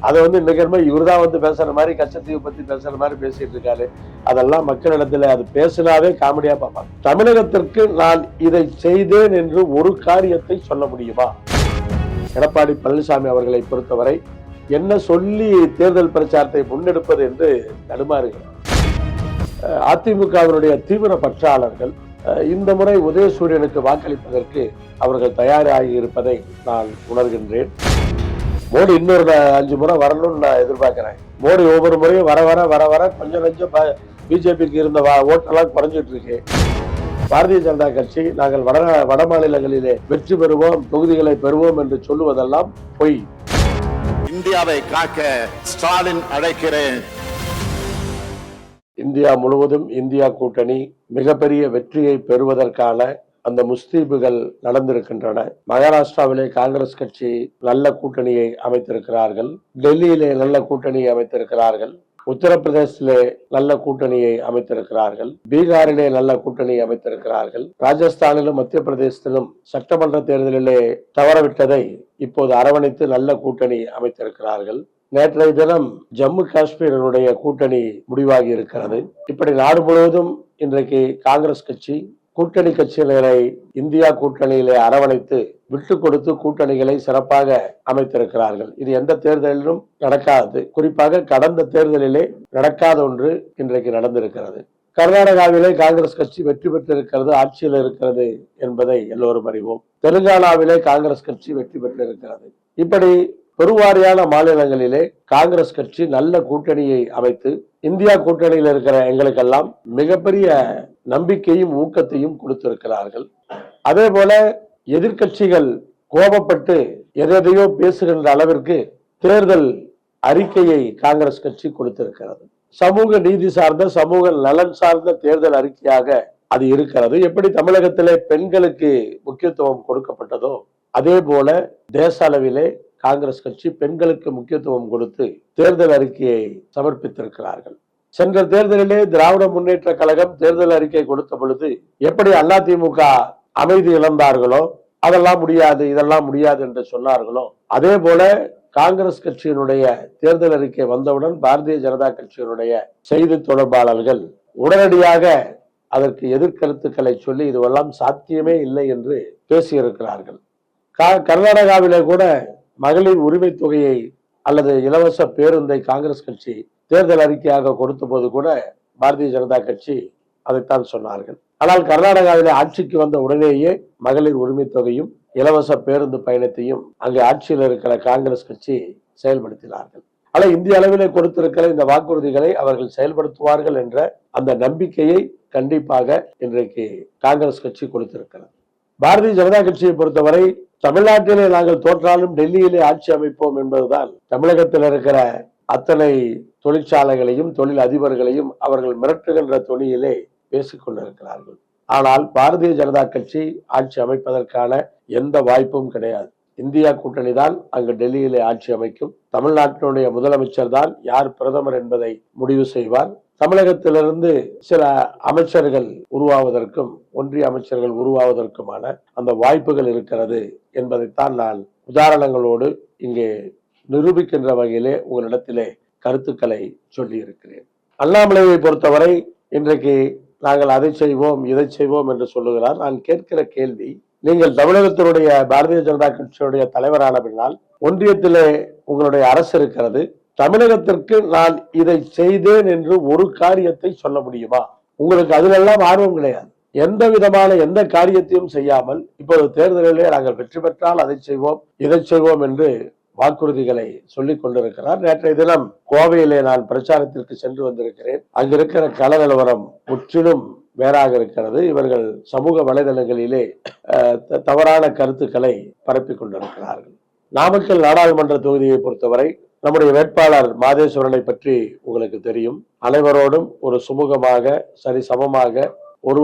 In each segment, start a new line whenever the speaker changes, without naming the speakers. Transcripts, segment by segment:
அதை வந்து இன்னைக்கு இவர் இவர்தான் வந்து பேசுற மாதிரி கச்சத்தீவு பத்தி பேசுற மாதிரி பேசிட்டு இருக்காரு. அதெல்லாம் மக்களிடத்துல அது பேசினாவே காமெடியா பார்ப்பாங்க. தமிழகத்திற்கு நான் இதை செய்தேன் என்று ஒரு காரியத்தை சொல்ல முடியுமா? எடப்பாடி பழனிசாமி அவர்களை பொறுத்தவரை என்ன சொல்லி தேர்தல் பிரச்சாரத்தை முன்னெடுப்பது என்று தடுமாறுகிறார். அஹ் அதிமுகவினுடைய தீவிர பற்றாளர்கள் அஹ் இந்த முறை உதயசூரியனுக்கு வாக்களிப்பதற்கு அவர்கள் தயாராகி இருப்பதை நான் உணர்கின்றேன். மோடி இன்னொரு அஞ்சு முறை வரணும்னு நான் எதிர்பார்க்கிறேன். மோடி ஒவ்வொரு முறையும் வர வர வர வர கொஞ்சம் கொஞ்சம் பிஜேபிக்கு இருந்த ஓட்டெல்லாம் குறைஞ்சிட்டு இருக்கு பாரதிய ஜனதா கட்சி நாங்கள் வட வட மாநிலங்களிலே வெற்றி பெறுவோம் தொகுதிகளை பெறுவோம் என்று சொல்லுவதெல்லாம் பொய்.
இந்தியாவை காக்க ஸ்டாலின் அழைக்கிறேன்.
இந்தியா முழுவதும் இந்தியா கூட்டணி மிகப்பெரிய வெற்றியை பெறுவதற்கான அந்த முஸ்தீபுகள் நடந்திருக்கின்றன. மகாராஷ்டிராவிலே காங்கிரஸ் கட்சி நல்ல கூட்டணியை அமைத்திருக்கிறார்கள். டெல்லியிலே நல்ல கூட்டணியை அமைத்திருக்கிறார்கள். உத்தரப்பிரதேசிலே நல்ல கூட்டணியை அமைத்திருக்கிறார்கள். பீகாரிலே நல்ல கூட்டணியை அமைத்திருக்கிறார்கள். ராஜஸ்தானிலும் மத்திய பிரதேசத்திலும் சட்டமன்ற தேர்தலிலே தவறவிட்டதை இப்போது அரவணைத்து நல்ல கூட்டணி அமைத்திருக்கிறார்கள். நேற்றைய தினம் ஜம்மு காஷ்மீரினுடைய கூட்டணி முடிவாகி இருக்கிறது இப்படி நாடு முழுவதும் இன்றைக்கு காங்கிரஸ் கட்சி கூட்டணி கட்சிகளை இந்தியா கூட்டணியிலே அரவணைத்து விட்டு கொடுத்து கூட்டணிகளை சிறப்பாக அமைத்திருக்கிறார்கள். இது எந்த தேர்தலிலும் நடக்காது. குறிப்பாக கடந்த தேர்தலிலே நடக்காத ஒன்று இன்றைக்கு நடந்திருக்கிறது. கர்நாடகாவிலே காங்கிரஸ் கட்சி வெற்றி பெற்றிருக்கிறது ஆட்சியில் இருக்கிறது என்பதை எல்லோரும் அறிவோம். தெலுங்கானாவிலே காங்கிரஸ் கட்சி வெற்றி பெற்றிருக்கிறது. இப்படி பெருவாரியான மாநிலங்களிலே காங்கிரஸ் கட்சி நல்ல கூட்டணியை அமைத்து இந்தியா கூட்டணியில் இருக்கிற எங்களுக்கெல்லாம் மிகப்பெரிய நம்பிக்கையும் ஊக்கத்தையும் கொடுத்திருக்கிறார்கள். அதே போல எதிர்கட்சிகள் கோபப்பட்டு எதையோ பேசுகின்ற அளவிற்கு தேர்தல் அறிக்கையை காங்கிரஸ் கட்சி கொடுத்திருக்கிறது. சமூக நீதி சார்ந்த சமூக நலன் சார்ந்த தேர்தல் அறிக்கையாக அது இருக்கிறது. எப்படி தமிழகத்திலே பெண்களுக்கு முக்கியத்துவம் கொடுக்கப்பட்டதோ அதே போல தேச அளவிலே காங்கிரஸ் கட்சி பெண்களுக்கு முக்கியத்துவம் கொடுத்து தேர்தல் அறிக்கையை சமர்ப்பித்திருக்கிறார்கள். சென்ற தேர்தலிலே திராவிட முன்னேற்ற கழகம் தேர்தல் அறிக்கை கொடுத்த பொழுது எப்படி அதிமுக அமைதி இழந்தார்களோ அதெல்லாம் முடியாது இதெல்லாம் முடியாது என்று சொன்னார்களோ அதே போல காங்கிரஸ் கட்சியினுடைய தேர்தல் அறிக்கை வந்தவுடன் பாரதிய ஜனதா கட்சியினுடைய செய்தி தொடர்பாளர்கள் உடனடியாக அதற்கு எதிர்கருத்துக்களை சொல்லி இதுவெல்லாம் சாத்தியமே இல்லை என்று பேசியிருக்கிறார்கள். கர்நாடகாவிலே கூட மகளிர் உரிமை தொகையை அல்லது இலவச பேருந்தை காங்கிரஸ் கட்சி தேர்தல் அறிக்கையாக கொடுத்த போது கூட பாரதிய ஜனதா கட்சி அதைத்தான் சொன்னார்கள். ஆனால் கர்நாடகாவிலே ஆட்சிக்கு வந்த உடனேயே மகளிர் உரிமை தொகையும் இலவச பேருந்து பயணத்தையும் அங்கே ஆட்சியில் இருக்கிற காங்கிரஸ் கட்சி செயல்படுத்தினார்கள். ஆனால் இந்திய அளவிலே கொடுத்திருக்கிற இந்த வாக்குறுதிகளை அவர்கள் செயல்படுத்துவார்கள் என்ற அந்த நம்பிக்கையை கண்டிப்பாக இன்றைக்கு காங்கிரஸ் கட்சி கொடுத்திருக்கிறது. பாரதிய ஜனதா கட்சியை பொறுத்தவரை தமிழ்நாட்டிலே நாங்கள் தோற்றாலும் டெல்லியிலே ஆட்சி அமைப்போம் என்பதுதான் தமிழகத்தில் இருக்கிற அத்தனை தொழிற்சாலைகளையும் தொழில் அதிபர்களையும் அவர்கள் மிரட்டுகின்ற தொனியிலே பேசிக்கொண்டிருக்கிறார்கள் ஆனால் பாரதிய ஜனதா கட்சி ஆட்சி அமைப்பதற்கான எந்த வாய்ப்பும் கிடையாது. இந்தியா கூட்டணி தான் அங்கு டெல்லியிலே ஆட்சி அமைக்கும். தமிழ்நாட்டினுடைய முதலமைச்சர் தான் யார் பிரதமர் என்பதை முடிவு செய்வார். தமிழகத்திலிருந்து சில அமைச்சர்கள் உருவாவதற்கும் ஒன்றிய அமைச்சர்கள் உருவாவதற்குமான அந்த வாய்ப்புகள் இருக்கிறது என்பதைத்தான் நான் உதாரணங்களோடு இங்கே நிரூபிக்கின்ற வகையிலே உங்களிடத்திலே கருத்துக்களை சொல்லி இருக்கிறேன் அண்ணாமலையை பொறுத்தவரை இன்றைக்கு நாங்கள் அதை செய்வோம் இதை செய்வோம் என்று சொல்லுகிறார். நான் கேட்கிற கேள்வி நீங்கள் தமிழகத்தினுடைய பாரதிய ஜனதா கட்சியுடைய தலைவரான பின்னால் ஒன்றியத்திலே உங்களுடைய அரசு இருக்கிறது தமிழகத்திற்கு நான் இதை செய்தேன் என்று ஒரு காரியத்தை சொல்ல முடியுமா? உங்களுக்கு அதிலெல்லாம் ஆர்வம் கிடையாது. எந்த விதமான எந்த காரியத்தையும் செய்யாமல் இப்போது தேர்தலிலே நாங்கள் வெற்றி பெற்றால் அதை செய்வோம் இதை செய்வோம் என்று வாக்குறுதிகளை சொல்லிக் கொண்டிருக்கிறார். நேற்றைய தினம் கோவையிலே நான் பிரச்சாரத்திற்கு சென்று வந்திருக்கிறேன். அங்கிருக்கிற கள நிலவரம் முற்றிலும் வேறாக இருக்கிறது. இவர்கள் சமூக வலைதளங்களிலே த- தவறான கருத்துக்களை பரப்பி கொண்டிருக்கிறார்கள். நாமக்கல் நாடாளுமன்ற தொகுதியை பொறுத்தவரை நம்முடைய வேட்பாளர் மாதேஸ்வரனை பற்றி உங்களுக்கு தெரியும். அனைவரோடும் ஒரு சுமூகமாக சரி சமமாக ஒரு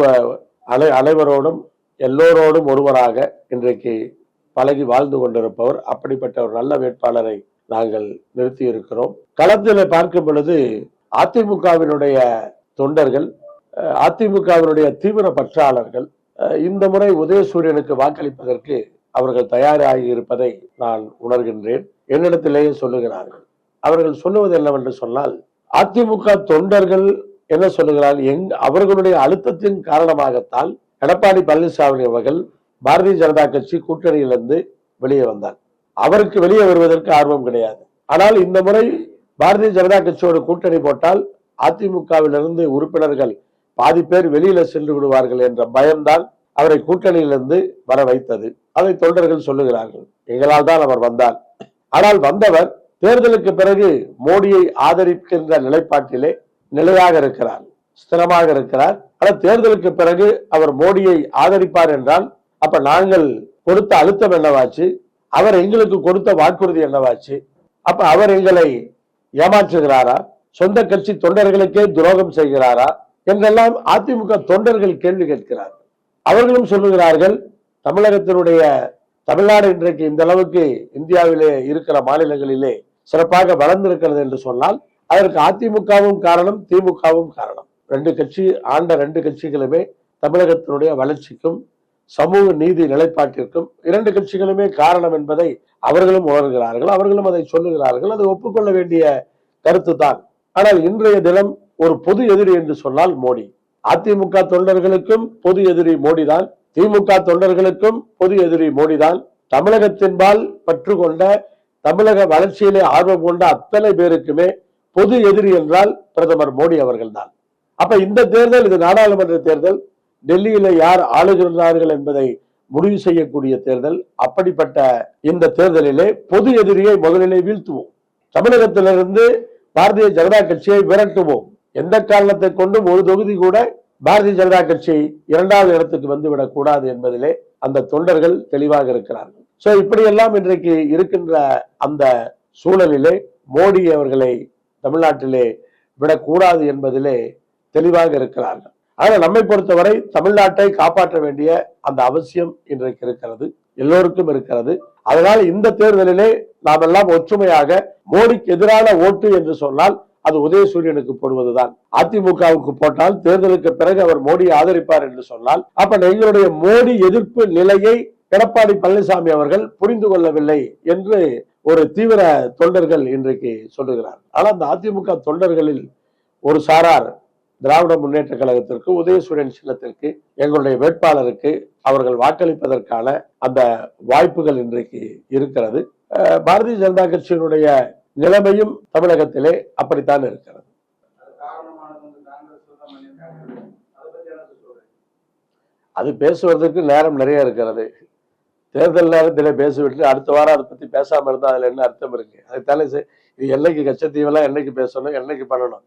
அனை அனைவரோடும் எல்லோரோடும் ஒருவராக இன்றைக்கு பழகி வாழ்ந்து கொண்டிருப்பவர். அப்படிப்பட்ட ஒரு நல்ல வேட்பாளரை நாங்கள் நிறுத்தி இருக்கிறோம் களத்தில் பார்க்கும் பொழுது அதிமுகவினுடைய தொண்டர்கள் அதிமுகவினுடைய தீவிர பற்றாளர்கள் இந்த முறை உதயசூரியனுக்கு வாக்களிப்பதற்கு அவர்கள் தயாராகி இருப்பதை நான் உணர்கின்றேன். என்னிடத்திலேயே சொல்லுகிறார்கள். அவர்கள் சொல்லுவது என்னவென்று சொன்னால் அதிமுக தொண்டர்கள் என்ன சொல்லுகிறார்கள்? எங் அவர்களுடைய அழுத்தத்தின் காரணமாகத்தான் எடப்பாடி பழனிசாமி அவர்கள் பாரதிய ஜனதா கட்சி கூட்டணியிலிருந்து வெளியே வந்தார். அவருக்கு வெளியே வருவதற்கு ஆர்வம் கிடையாது. ஆனால் இந்த முறை பாரதிய ஜனதா கட்சியோட கூட்டணி போட்டால் அதிமுகவிலிருந்து உறுப்பினர்கள் பாதி பேர் வெளியில சென்று விடுவார்கள் என்ற பயம்தான் அவரை கூட்டணியிலிருந்து வர வைத்தது. அதை தொண்டர்கள் சொல்லுகிறார்கள். எங்களால் தான் அவர் வந்தார். ஆனால் வந்தவர் தேர்தலுக்கு பிறகு மோடியை ஆதரிக்கின்ற நிலைப்பாட்டிலே நிலையாக இருக்கிறார் ஸ்திரமாக இருக்கிறார். ஆனால் தேர்தலுக்கு பிறகு அவர் மோடியை ஆதரிப்பார் என்றால் அப்ப நாங்கள் கொடுத்த அழுத்தம் என்னவாச்சு? அவர் எங்களுக்கு கொடுத்த வாக்குறுதி என்னவாச்சு? அப்ப அவர் எங்களை ஏமாற்றுகிறாரா? சொந்த கட்சி தொண்டர்களுக்கே துரோகம் செய்கிறாரா? என்றெல்லாம் அதிமுக தொண்டர்கள் கேள்வி கேட்கிறார்கள். அவர்களும் சொல்லுகிறார்கள் தமிழகத்தினுடைய தமிழ்நாடு இன்றைக்கு இந்த அளவுக்கு இந்தியாவிலே இருக்கிற மாநிலங்களிலே சிறப்பாக வளர்ந்திருக்கிறது என்று சொன்னால் அதற்கு அதிமுகவும் காரணம் திமுகவும் காரணம். ரெண்டு கட்சி ஆண்ட ரெண்டு கட்சிகளுமே தமிழகத்தினுடைய வளர்ச்சிக்கும் சமூக நீதி நிலைப்பாட்டிற்கும் இரண்டு கட்சிகளுமே காரணம் என்பதை அவர்களும் உணர்கிறார்கள் அவர்களும் அதை சொல்லுகிறார்கள். அதை ஒப்புக்கொள்ள வேண்டிய கருத்து தான் ஆனால் இன்றைய தினம் ஒரு பொது எதிரி என்று சொன்னால் மோடி. அதிமுக தொண்டர்களுக்கும் பொது எதிரி மோடி தான் திமுக தொண்டர்களுக்கும் பொது எதிரி மோடி தான் தமிழகத்தின்பால் பற்று கொண்ட தமிழக வளர்ச்சியிலே ஆர்வம் கொண்ட அத்தனை பேருக்குமே பொது எதிரி என்றால் பிரதமர் மோடி அவர்கள்தான். அப்ப இந்த தேர்தல் இது நாடாளுமன்ற தேர்தல் டெல்லியில யார் ஆளுகிறார்கள் என்பதை முடிவு செய்யக்கூடிய தேர்தல் அப்படிப்பட்ட இந்த தேர்தலிலே பொது எதிரியை முதலிலே வீழ்த்துவோம். தமிழகத்திலிருந்து பாரதிய ஜனதா கட்சியை விரட்டுவோம். எந்த காரணத்தை கொண்டும் ஒரு தொகுதி கூட பாரதிய ஜனதா கட்சி இரண்டாவது இடத்துக்கு வந்துவிடக் கூடாது என்பதிலே அந்த தொண்டர்கள் தெளிவாக இருக்கிறார்கள். சோ இப்படியெல்லாம் இன்றைக்கு இருக்கின்ற அந்த சூழலிலே மோடி அவர்களை தமிழ்நாட்டிலே விடக்கூடாது என்பதிலே தெளிவாக இருக்கிறார்கள். ஆனால் நம்மை பொறுத்தவரை தமிழ்நாட்டை காப்பாற்ற வேண்டிய அந்த அவசியம் இன்றைக்கு இருக்கிறது. எல்லோருக்கும் இருக்கிறது. அதனால் இந்த தேர்தலிலே நாம் எல்லாம் ஒற்றுமையாக மோடிக்கு எதிரான ஓட்டு என்று சொன்னால் அது உதயசூரியனுக்கு போடுவதுதான். அதிமுகவுக்கு போட்டால் தேர்தலுக்கு பிறகு அவர் மோடியை ஆதரிப்பார் என்று சொன்னால் அப்ப எங்களுடைய மோடி எதிர்ப்பு நிலையை எடப்பாடி பழனிசாமி அவர்கள் புரிந்து கொள்ளவில்லை என்று ஒரு தீவிர தொண்டர்கள் இன்றைக்கு சொல்லுகிறார். ஆனால் அந்த அதிமுக தொண்டர்களில் ஒரு சாரார் திராவிட முன்னேற்ற கழகத்திற்கு உதயசூரியன் சின்னத்திற்கு எங்களுடைய வேட்பாளருக்கு அவர்கள் வாக்களிப்பதற்கான அந்த வாய்ப்புகள் இன்றைக்கு இருக்கிறது. பாரதிய ஜனதா கட்சியினுடைய நிலைமையும் தமிழகத்திலே அப்படித்தான் இருக்கிறது.
அது
பேசுவதற்கு நேரம் நிறைய இருக்கிறது. தேர்தல் நேரத்தில் பேசிவிட்டு அடுத்த வாரம் அதை பத்தி பேசாம இருந்தா அதுல என்ன அர்த்தம் இருக்கு? அதுதானே இது என்னைக்கு கச்சத்தீவெல்லாம் என்னைக்கு பேசணும் என்னைக்கு பண்ணணும்?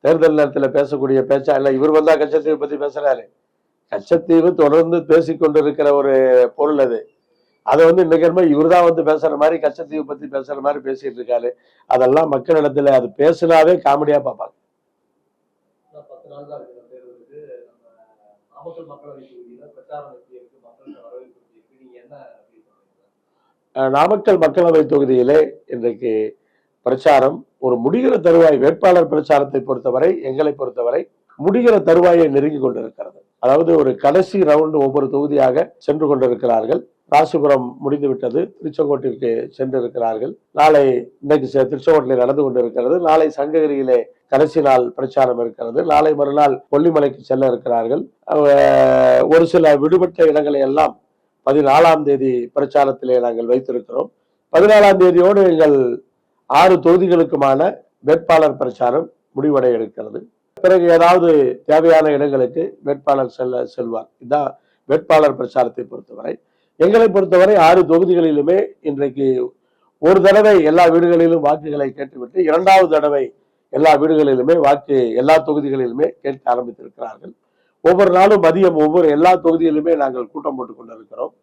தேர்தல் நேரத்துல பேசக்கூடிய பேச்சா இல்லை இவர் வந்தா கச்சத்தீவை பத்தி பேசுறாரு. கச்சத்தீவு தொடர்ந்து பேசிக்கொண்டிருக்கிற ஒரு பொருள் அது. அதை வந்து இன்னைக்கு என்னமோ இவர் தான் வந்து பேசுற மாதிரி கச்சத்தீவு பத்தி பேசுற மாதிரி பேசிட்டு இருக்காரு. அதெல்லாம் மக்களிடத்துல அது பேசினாவே காமெடியா பார்ப்பாங்க.
நாமக்கல் மக்களவை தொகுதியிலே
இன்றைக்கு பிரச்சாரம் ஒரு முடிகிற தருவாய் வேட்பாளர் பிரச்சாரத்தை பொறுத்தவரை எங்களை பொறுத்தவரை முடிகிற தருவாயை நெருங்கி கொண்டிருக்கிறது. அதாவது ஒரு கடைசி ரவுண்டு ஒவ்வொரு தொகுதியாக சென்று கொண்டிருக்கிறார்கள். ராசிபுரம் முடிந்துவிட்டது. திருச்செங்கோட்டிற்கு சென்றிருக்கிறார்கள். நாளை இன்னைக்கு செ- திருச்செங்கோட்டில் நடந்து கொண்டிருக்கிறது. நாளை சங்ககிரியிலே கடைசி நாள் பிரச்சாரம் இருக்கிறது. நாளை மறுநாள் கொல்லிமலைக்கு செல்ல இருக்கிறார்கள். ஒரு சில விடுபட்ட இடங்களை எல்லாம் பதினாலாம் தேதி பிரச்சாரத்திலே நாங்கள் வைத்திருக்கிறோம். பதினாலாம் தேதியோடு எங்கள் ஆறு தொகுதிகளுக்குமான வேட்பாளர் பிரச்சாரம் முடிவடைய இருக்கிறது பிறகு ஏதாவது தேவையான இடங்களுக்கு வேட்பாளர் செல்ல செல்வார். இதுதான் வேட்பாளர் பிரச்சாரத்தை பொறுத்தவரை. எங்களை பொறுத்தவரை ஆறு தொகுதிகளிலுமே இன்றைக்கு ஒரு தடவை எல்லா வீடுகளிலும் வாக்குகளை கேட்டுவிட்டு இரண்டாவது தடவை எல்லா வீடுகளிலுமே வாக்கு எல்லா தொகுதிகளிலுமே கேட்க ஆரம்பித்திருக்கிறார்கள். ஒவ்வொரு நாளும் மதியம் ஒவ்வொரு எல்லா தொகுதியிலுமே நாங்கள் கூட்டம் போட்டுக் கொண்டிருக்கிறோம்.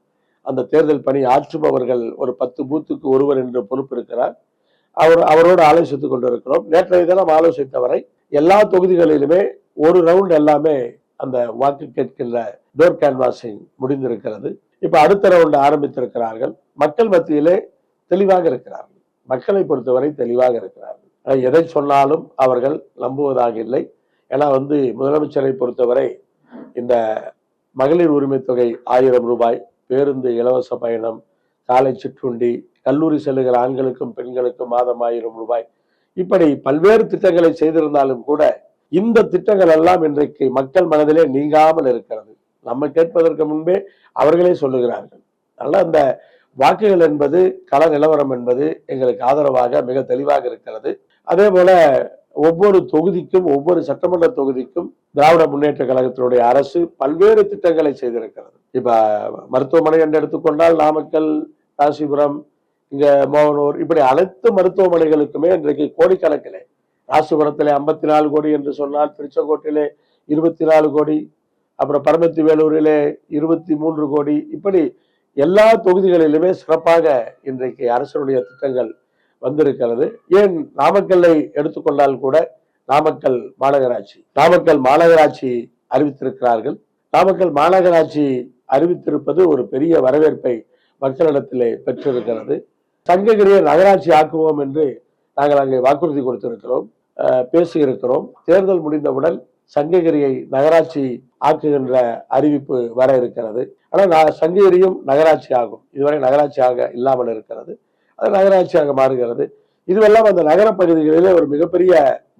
அந்த தேர்தல் பணி ஆற்றுபவர்கள் ஒரு பத்து பூத்துக்கு ஒருவர் என்ற பொறுப்பு இருக்கிறார். அவர் அவரோடு ஆலோசித்துக் கொண்டிருக்கிறோம். நேற்றைய தினம் ஆலோசித்தவரை எல்லா தொகுதிகளிலுமே ஒரு ரவுண்ட் எல்லாமே அந்த வாக்கு கேட்கின்ற டோர் கேன்வாசிங் முடிந்திருக்கிறது. இப்ப அடுத்த ரவுண்டு ஆரம்பித்திருக்கிறார்கள். மக்கள் மத்தியிலே தெளிவாக இருக்கிறார்கள். மக்களை பொறுத்தவரை தெளிவாக இருக்கிறார்கள். எதை சொன்னாலும் அவர்கள் நம்புவதாக இல்லை. ஏன்னா வந்து முதலமைச்சரை பொறுத்தவரை இந்த மகளிர் உரிமை தொகை ஆயிரம் ரூபாய் பேருந்து இலவச பயணம் காலை சிற்றுண்டி கல்லூரி செல்லுகிற ஆண்களுக்கும் பெண்களுக்கும் மாதம் ஆயிரம் ரூபாய். இப்படி பல்வேறு திட்டங்களை செய்திருந்தாலும் கூட இந்த திட்டங்கள் எல்லாம் இன்றைக்கு மக்கள் மனதிலே நீங்காமல் இருக்கிறது. நம்ம கேட்பதற்கு முன்பே அவர்களே சொல்லுகிறார்கள். அதனால் அந்த வாக்குகள் என்பது கள நிலவரம் என்பது எங்களுக்கு ஆதரவாக மிக தெளிவாக இருக்கிறது. அதே போல ஒவ்வொரு தொகுதிக்கும் ஒவ்வொரு சட்டமன்ற தொகுதிக்கும் திராவிட முன்னேற்ற கழகத்தினுடைய அரசு பல்வேறு திட்டங்களை செய்திருக்கிறது. இப்ப மருத்துவமனை என்று எடுத்துக்கொண்டால் நாமக்கல் ராசிபுரம் இங்க மோகனூர் இப்படி அனைத்து மருத்துவமனைகளுக்குமே இன்றைக்கு கோடிக்கணக்கிலே ராசிபுரத்திலே ஐம்பத்தி நாலு கோடி என்று சொன்னால் திருச்செங்கோட்டிலே இருபத்தி நாலு கோடி அப்புறம் பரமத்தி வேலூரிலே இருபத்தி மூன்று கோடி. இப்படி எல்லா தொகுதிகளிலுமே சிறப்பாக இன்றைக்கு அரசனுடைய திட்டங்கள் வந்திருக்கிறது. ஏன் நாமக்கல்லை எடுத்துக்கொண்டால் கூட நாமக்கல் மாநகராட்சி நாமக்கல் மாநகராட்சி அறிவித்திருக்கிறார்கள். நாமக்கல் மாநகராட்சி அறிவித்திருப்பது ஒரு பெரிய வரவேற்பை மக்களிடத்திலே பெற்றிருக்கிறது. சங்ககிரியை நகராட்சி ஆக்குவோம் என்று நாங்கள் அங்கே வாக்குறுதி கொடுத்திருக்கிறோம் பேசியிருக்கிறோம். தேர்தல் முடிந்தவுடன் சங்ககிரியை நகராட்சி ஆக்குகின்ற அறிவிப்பு வர இருக்கிறது. ஆனால் நான் சங்ககிரியும் நகராட்சி ஆகும். இதுவரை நகராட்சியாக இல்லாமல் இருக்கிறது. அது நகராட்சியாக மாறுகிறது. இதுவெல்லாம் அந்த நகர பகுதிகளிலே ஒரு மிகப்பெரிய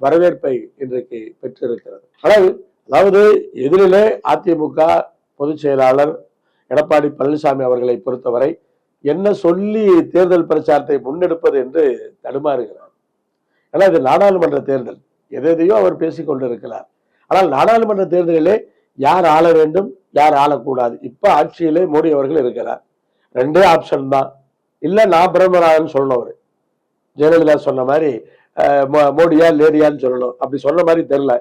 வரவேற்பை இன்றைக்கு பெற்றிருக்கிறது. ஆனால் அதாவது எதிரிலே அதிமுக பொதுச் செயலாளர் எடப்பாடி பழனிசாமி அவர்களை பொறுத்தவரை என்ன சொல்லி தேர்தல் பிரச்சாரத்தை முன்னெடுப்பது என்று தடுமாறுகிறார். ஏன்னா இது நாடாளுமன்ற தேர்தல். எதையோ அவர் பேசிக்கொண்டிருக்கிறார் ஆனால் நாடாளுமன்ற தேர்தலிலே யார் ஆள வேண்டும் யார் ஆளக்கூடாது? இப்போ ஆட்சியிலே மோடி அவர்கள் இருக்கிறார். ரெண்டே ஆப்ஷன் தான். இல்லை நான் பிரம்மராஜன் சொல்லணும். ஜெயலலிதா சொன்ன மாதிரி மோ- மோடியா லேடியான்னு சொல்லணும். அப்படி சொன்ன மாதிரி தெரியல.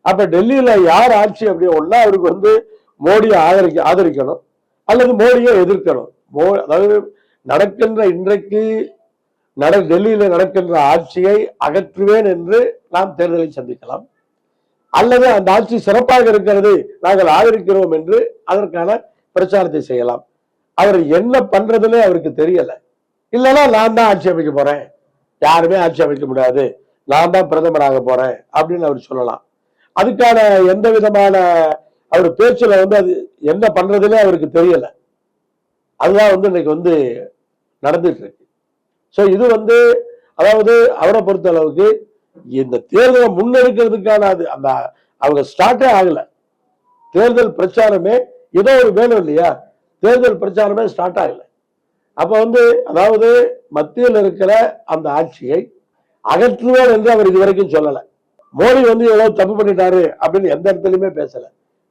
அப்போ டெல்லியில் யார் ஆட்சி அப்படி ஒன்னா அவருக்கு வந்து மோடியை ஆதரிக்க ஆதரிக்கணும்? அல்லது மோடியை எதிர்க்கணும்? மோ அதாவது நடக்கின்ற இன்றைக்கு நட டெல்லியில் நடக்கின்ற ஆட்சியை அகற்றுவேன் என்று நாம் தேர்தலை சந்திக்கலாம். அல்லது அந்த ஆட்சி சிறப்பாக இருக்கிறது நாங்கள் ஆதரிக்கிறோம் என்று அதற்கான பிரச்சாரத்தை செய்யலாம். அவர் என்ன பண்றதுன்னு அவருக்கு தெரியல. இல்லைன்னா நான் தான் ஆட்சி அமைக்க போறேன். யாருமே ஆட்சி அமைக்க முடியாது. நான் தான் பிரதமராக போறேன் அப்படின்னு அவர் சொல்லலாம். அதுக்கான எந்த விதமான அவர் பேச்சுல வந்து அது என்ன பண்றதுன்னே அவருக்கு தெரியல. அதுதான் வந்து இன்னைக்கு வந்து நடந்துட்டு இருக்கு. ஸோ இது வந்து அதாவது அவரை பொறுத்த அளவுக்கு இந்த தேர்தலை முன்னெடுக்கிறதுக்கான அது அந்த அவங்க ஸ்டார்ட்டே ஆகல. தேர்தல் பிரச்சாரமே ஏதோ ஒரு வேணும் இல்லையா? தேர்தல் பிரச்சாரமே ஸ்டார்ட் ஆகல. அப்ப வந்து அதாவது மத்தியில் இருக்கிற அந்த ஆட்சியை அகற்றுவார் என்று அவர் இதுவரைக்கும் சொல்லல. மோடி வந்து ஏதோ தப்பு பண்ணிட்டாரு அப்படின்னு எந்த இடத்துலயுமே பேசல.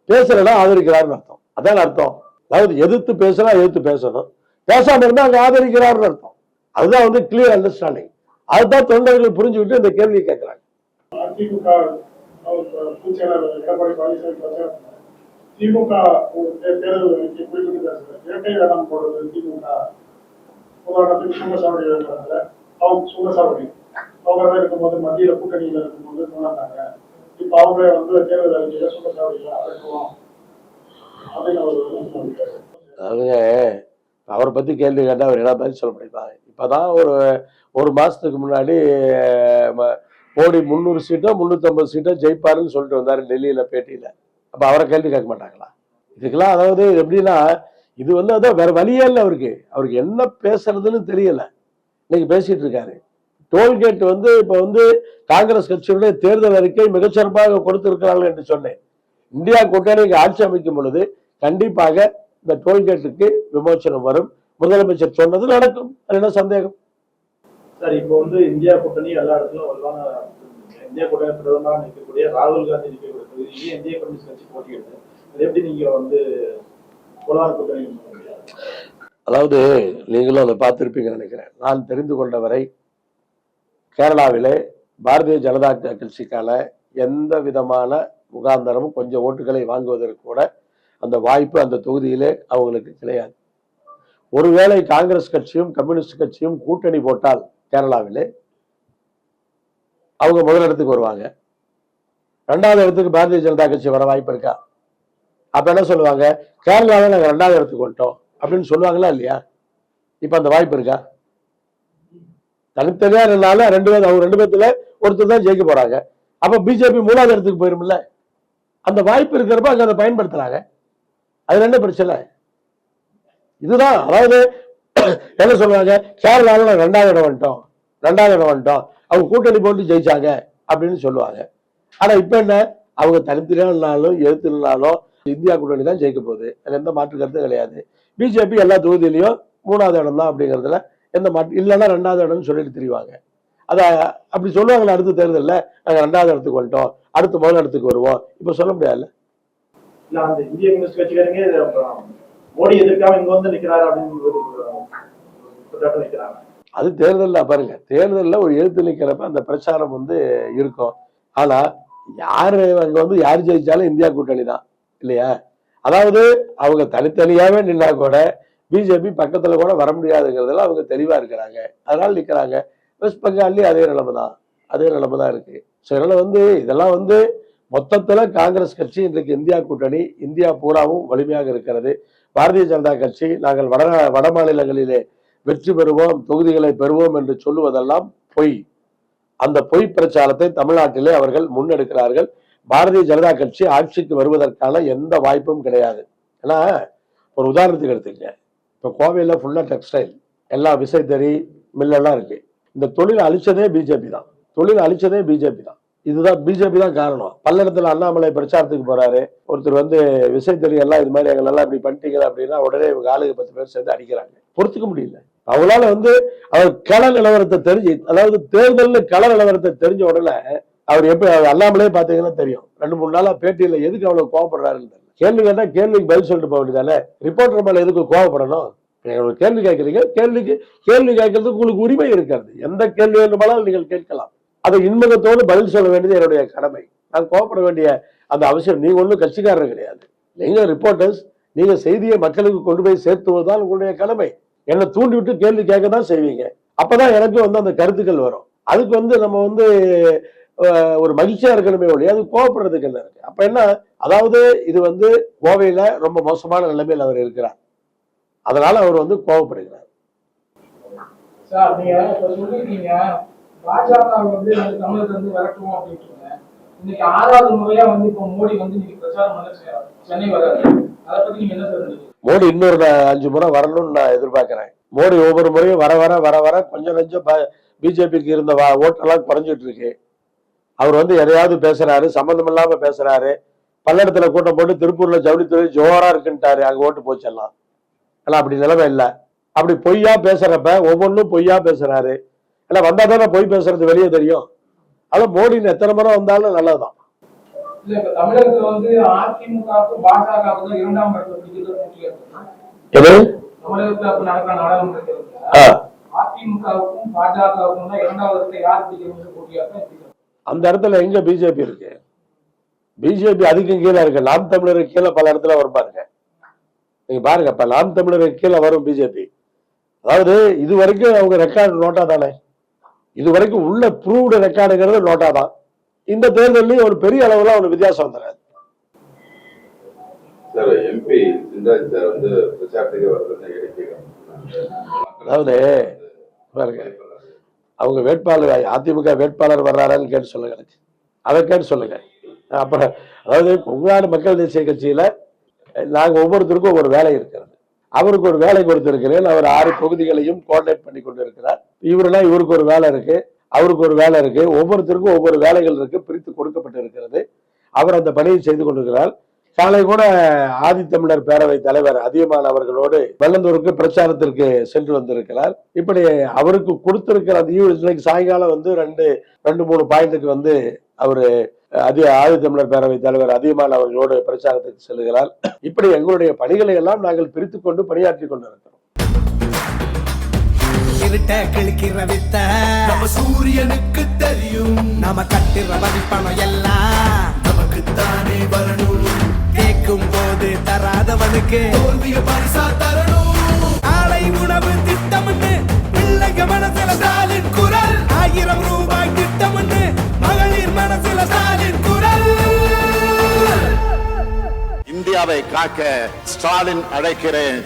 பேசலன்னா ஆதரிக்கிறாருன்னு அர்த்தம். அதான் அர்த்தம். அதாவது எதிர்த்து பேசலாம் எதிர்த்து பேசணும். பேசாம இருந்தா அங்க ஆதரிக்கிறாருன்னு அர்த்தம். அதுதான் வந்து கிளியர் அண்டர்ஸ்டாண்டிங் அதுதான் தொண்டர்கள் புரிஞ்சுக்கிட்டு இந்த கேள்வியை கேட்கிறாங்க.
திமுக தேர்தல் குறிப்பிட்டு பேசுறது இரட்டை வேடம் போடுறது திமுக. உதாரணத்துக்கு சுங்கசாவடி இருக்கிறாங்க அவங்க சுங்கசாவடி அவங்க இருக்கும்போது மத்தியில கூட்டணியில இருக்கும்போது சொன்னாங்க இப்ப அவங்களே வந்து தேர்தல் அறிக்கையில சுங்கசாவடியில அடக்குவோம் அப்படின்னு அவர்
அதாவதுங்க அவரை பத்தி கேள்வி கேட்டா அவர் என்ன பதில் சொல்ல முடியுமா இப்போ தான் ஒரு ஒரு மாதத்துக்கு முன்னாடி ம- மோடி முந்நூறு சீட்டோ முந்நூற்றம்பது சீட்டோ ஜெயிப்பாருன்னு சொல்லிட்டு வந்தார் டெல்லியில் பேட்டியில். அப்போ அவரை கேள்வி கேட்க மாட்டாங்களா? இதுக்கெல்லாம் அதாவது எப்படின்னா இது வந்து அதான் வேற வழியே இல்லை அவருக்கு. அவருக்கு என்ன பேசுறதுன்னு தெரியலை. இன்னைக்கு பேசிகிட்டு இருக்காரு. டோல்கேட் வந்து இப்போ வந்து காங்கிரஸ் கட்சியுடைய தேர்தல் அறிக்கை மிகச்சிறப்பாக கொடுத்திருக்கிறார்கள் என்று சொன்னேன். இந்தியா கூட்டணிக்கு ஆட்சி அமைக்கும் பொழுது கண்டிப்பாக இந்த டோல்கேட்டுக்கு விமோசனம் வரும். முதலமைச்சர் சொன்னது நடக்கும். அது என்ன சந்தேகம்?
சார் இப்போ வந்து இந்தியா கூட்டணி எல்லா இடத்துலயும் வலுவான இந்தியா கூட்டணி பிரதமராக நிற்கக்கூடிய ராகுல் காந்தி நிற்கக்கூடிய தொகுதியிலேயே இந்திய கம்யூனிஸ்ட் கட்சி போட்டியிடுது. அது எப்படி நீங்க வந்து வலுவான கூட்டணி?
அதாவது நீங்களும் அதை பார்த்திருப்பீங்கன்னு நினைக்கிறேன். நான் தெரிந்து கொண்டவரை கேரளாவிலே பாரதிய ஜனதா கட்சிக்கான எந்த விதமான முகாந்தரமும் கொஞ்சம் ஓட்டுகளை வாங்குவதற்கு கூட அந்த வாய்ப்பு அந்த தொகுதியிலே அவங்களுக்கு கிடையாது. ஒருவேளை காங்கிரஸ் கட்சியும் கம்யூனிஸ்ட் கட்சியும் கூட்டணி போட்டால் கேரளாவிலே அவங்க முதலிடத்துக்கு வருவாங்க. ரெண்டாவது இடத்துக்கு பாரதிய ஜனதா கட்சி வர வாய்ப்பு இருக்கா? அப்ப என்ன சொல்லுவாங்க? கேரளாவில் நாங்கள் ரெண்டாவது இடத்துக்கு வந்துட்டோம் அப்படின்னு சொல்லுவாங்களா இல்லையா? இப்போ அந்த வாய்ப்பு இருக்கா? தனித்தனியா இருந்தாலும் ரெண்டு பேர் அவங்க ரெண்டு பேர்த்துல ஒருத்தர் தான் ஜெயிக்க போறாங்க. அப்ப பிஜேபி மூணாவது இடத்துக்கு போயிரும்ல? அந்த வாய்ப்பு இருக்கிறப்ப அங்க அதை பயன்படுத்துறாங்க. அது என்ன பிரச்சனை? இதுதான் அதாவது என்ன சொல்லுவாங்க கேரளாவில் நாங்கள் ரெண்டாவது இடம் வந்துட்டோம். ரெண்டாவது இடம் வந்துட்டோம். அவங்க கூட்டணி போட்டு ஜெயிச்சாங்க அப்படின்னு சொல்லுவாங்க. ஆனா இப்போ என்ன? அவங்க தனித்தனியானாலும் எழுத்துனாலும் இந்தியா கூட்டணி தான் ஜெயிக்க போகுது. அதில் எந்த மாற்று கருத்தும் கிடையாது. பிஜேபி எல்லா தொகுதியிலையும் மூணாவது இடம் தான் அப்படிங்கிறதுல எந்த மாற்று இல்லைன்னா ரெண்டாவது இடம்னு சொல்லிட்டு தெரிவாங்க. அதை அப்படி சொல்லுவாங்களே அடுத்த தேர்தலில் நாங்கள் ரெண்டாவது இடத்துக்கு வந்துட்டோம். அடுத்த முதல் இடத்துக்கு வருவோம். இப்போ சொல்ல முடியாதுல்ல?
இந்திய கம்யூனிஸ்ட் கட்சிக்காரங்க மோடி எதிர்க்காம இங்க வந்து நிக்கிறாரு அப்படின்னு நிக்கிறாங்க
அது தேர்தலில் பாருங்க. தேர்தலில் ஒரு எழுத்து நிற்கிறப்ப அந்த பிரச்சாரம் வந்து இருக்கும். ஆனா யாரு அங்க வந்து யார் ஜெயிச்சாலும் இந்தியா கூட்டணி தான். இல்லையா? அதாவது அவங்க தனித்தனியாவே நின்னா கூட பிஜேபி பக்கத்துல கூட வர முடியாதுங்கிறதுல அவங்க தெளிவா இருக்கிறாங்க. அதனால நிக்கிறாங்க. வெஸ்ட் பெங்கால்லையும் அதே நிலைமை தான். அதே நிலைமை தான் இருக்கு. ஸோ அதனால் வந்து இதெல்லாம் வந்து மொத்தத்துல காங்கிரஸ் கட்சி இன்றைக்கு இந்தியா கூட்டணி இந்தியா பூராவும் வலிமையாக இருக்கிறது. பாரதிய ஜனதா கட்சி நாங்கள் வட வட மாநிலங்களிலே வெற்றி பெறுவோம் தொகுதிகளை பெறுவோம் என்று சொல்லுவதெல்லாம் பொய். அந்த பொய் பிரச்சாரத்தை தமிழ்நாட்டிலே அவர்கள் முன்னெடுக்கிறார்கள். பாரதிய ஜனதா கட்சி ஆட்சிக்கு வருவதற்கான எந்த வாய்ப்பும் கிடையாது. ஏன்னா ஒரு உதாரணத்துக்கு எடுத்துக்கங்க. இப்போ கோவையில் ஃபுல்லாக டெக்ஸ்டைல் எல்லா விசைத்தறி மில்லெல்லாம் இருக்கு. இந்த தொழில் அழிச்சதே பிஜேபி தான். தொழில் அழிச்சதே பிஜேபி தான். இதுதான் பிஜேபி தான் காரணம். பல்லடத்துல அண்ணாமலை பிரச்சாரத்துக்கு போறாரு. ஒருத்தர் வந்து விசை எல்லாம் இது மாதிரி எங்களெல்லாம் இப்படி பண்ணிட்டீங்க அப்படின்னா உடனே இவங்க ஆளுங்க பத்து பேர் சேர்ந்து அடிக்கிறாங்க. பொறுத்துக்க முடியல. அவங்களால வந்து அவர் கள நிலவரத்தை தெரிஞ்சு அதாவது தேர்தல்னு கள நிலவரத்தை தெரிஞ்ச உடனே அவர் எப்படி அவர் அண்ணாமலே பாத்தீங்கன்னா தெரியும். ரெண்டு மூணு நாளா பேட்டியில எதுக்கு அவ்வளவு கோவப்படுறாருன்னு கேள்வி கேட்டா கேள்விக்கு பதில் சொல்லிட்டு போக வேண்டியதானே ரிப்போர்ட்டர் மேல எதுக்கு கோவப்படணும்? நீங்க கேள்வி கேட்கறீங்க கேள்விக்கு கேள்வி கேட்கறதுக்கு உங்களுக்கு உரிமை இருக்கிறது. எந்த கேள்வி வேண்டுமானாலும் நீங்கள் கேட்கலாம். அதை இன்முகத்தோடு பதில் சொல்ல வேண்டியது என்னுடைய கடமை. நான் கோவப்பட வேண்டிய அந்த அவசியம். நீங்க ஒன்றும் கட்சிக்காரர் கிடையாது. நீங்க ரிப்போர்ட்டர்ஸ் நீங்க செய்தியை மக்களுக்கு கொண்டு போய் சேர்த்துவதுதான் உங்களுடைய கடமை. என்னை தூண்டி விட்டு கேள்வி கேட்க தான் செய்வீங்க. அப்பதான் எனக்கு வந்து அந்த கருத்துக்கள் வரும். அதுக்கு வந்து நம்ம வந்து ஒரு மகிழ்ச்சியா இருக்கணுமே ஒழிய அது கோவப்படுறதுக்கு என்ன இருக்கு? அப்ப என்ன? அதாவது இது வந்து கோவையில ரொம்ப மோசமான நிலைமையில் அவர் இருக்கிறார். அதனால அவர் வந்து கோவப்படுகிறார்.
சார் நீங்க சொல்லிருக்கீங்க? பாஜக வந்து நாங்க தமிழகத்துல இருந்து விரட்டுவோம் அப்படின்ட்டு இன்னைக்கு ஆறாவது முறையா வந்து இப்போ மோடி வந்து இன்னைக்கு பிரச்சாரம் பண்ண சென்னை வராது அதை பத்தி நீங்க என்ன சார்
மோடி இன்னொரு அஞ்சு முறை வரணும்னு நான் எதிர்பார்க்கிறேன். மோடி ஒவ்வொரு முறையும் வர வர வர வர கொஞ்சம் கொஞ்சம் பிஜேபிக்கு இருந்த ஓட்டெல்லாம் குறைஞ்சிட்டு இருக்கு. அவர் வந்து எதையாவது பேசுறாரு சம்மந்தம் இல்லாம பேசுறாரு. பல்லடத்துல கூட்டம் போட்டு திருப்பூர்ல ஜவுளித்துறை ஜோரா இருக்குன்ட்டாரு. அங்க ஓட்டு போச்செல்லாம் ஆனா அப்படி நிலைமை இல்லை. அப்படி பொய்யா பேசுறப்ப ஒவ்வொன்றும் பொய்யா பேசுறாரு. இல்ல வந்தா தானே பொய் பேசுறது வெளியே தெரியும். ஆனா மோடி எத்தனை முறை வந்தாலும் நல்லதுதான். எது? அந்த இடத்துல எங்க பிஜேபி இருக்கு? பிஜேபி அதுக்கும் கீழே இருக்கு. நாம் தமிழருக்கு கீழே பல இடத்துல வரும் பாருங்க. நீங்க பாருங்க இப்ப நாம் தமிழருக்கு கீழே வரும் பிஜேபி. அதாவது இது வரைக்கும் அவங்க ரெக்கார்டு நோட்டா தானே இது வரைக்கும் உள்ள ப்ரூவ்டு ரெக்கார்டுங்கிறது நோட்டா தான். இந்த தேர்தலையும் ஒரு பெரிய அளவுல ஒரு வித்தியாசம் வந்துடாது அதாவது பாருங்க அவங்க வேட்பாளர் அதிமுக வேட்பாளர் வர்றாரான்னு கேட்டு சொல்லுங்க எனக்கு. அதை கேட்டு சொல்லுங்க. அப்புறம் அதாவது கொங்குநாடு மக்கள் தேசிய கட்சியில நாங்க ஒவ்வொருத்தருக்கும் ஒவ்வொரு வேலை இருக்கிறது. அவருக்கு ஒரு வேலை கொடுத்திருக்கிறேன். அவர் ஆறு பகுதிகளையும் கோஆர்டினேட் பண்ணி கொண்டு இருக்கிறார் இவருனா இவருக்கு ஒரு வேலை இருக்கு. அவருக்கு ஒரு வேலை இருக்கு. ஒவ்வொருத்தருக்கும் ஒவ்வொரு வேலைகள் இருக்கு. பிரித்து கொடுக்கப்பட்டு இருக்கிறது அவர் அந்த பணியை செய்து கொண்டிருக்கிறார். காலை கூட ஆதித்தமிழர் பேரவை தலைவர் அதியமான் அவர்களோடு வெள்ளந்தூருக்கு பிரச்சாரத்திற்கு சென்று வந்திருக்கிறார். இப்படி அவருக்கு கொடுத்திருக்கிற அந்த ஈவு- இன்னைக்கு சாயங்காலம் வந்து ரெண்டு ரெண்டு மூணு பாயிண்ட்டுக்கு வந்து அவரு அதி ஆதித்தமிழர் பேரவை தலைவர் அதியமான் அவர்களோடு பிரச்சாரத்துக்கு செல்கிறார். இப்படி எங்களுடைய பணிகளை எல்லாம் நாங்கள் பிரித்துக் கொண்டு பணியாற்றி கொண்டிருக்கிறோம்.
சூரியனுக்கு தெரியும். நாம கட்டுற வரிப்பணம் எல்லாம். நமக்கு தானே வரணும். கேட்கும் போது தராதவனுக்கு தோல்விய பரிசா தரணும். ஆலை உணவு திட்டம்னு பிள்ளைங்க மனசுல குரல். ஆயிரம் ரூபாய்
இந்தியாவை காக்க ஸ்டாலின் அழைக்கிறேன்.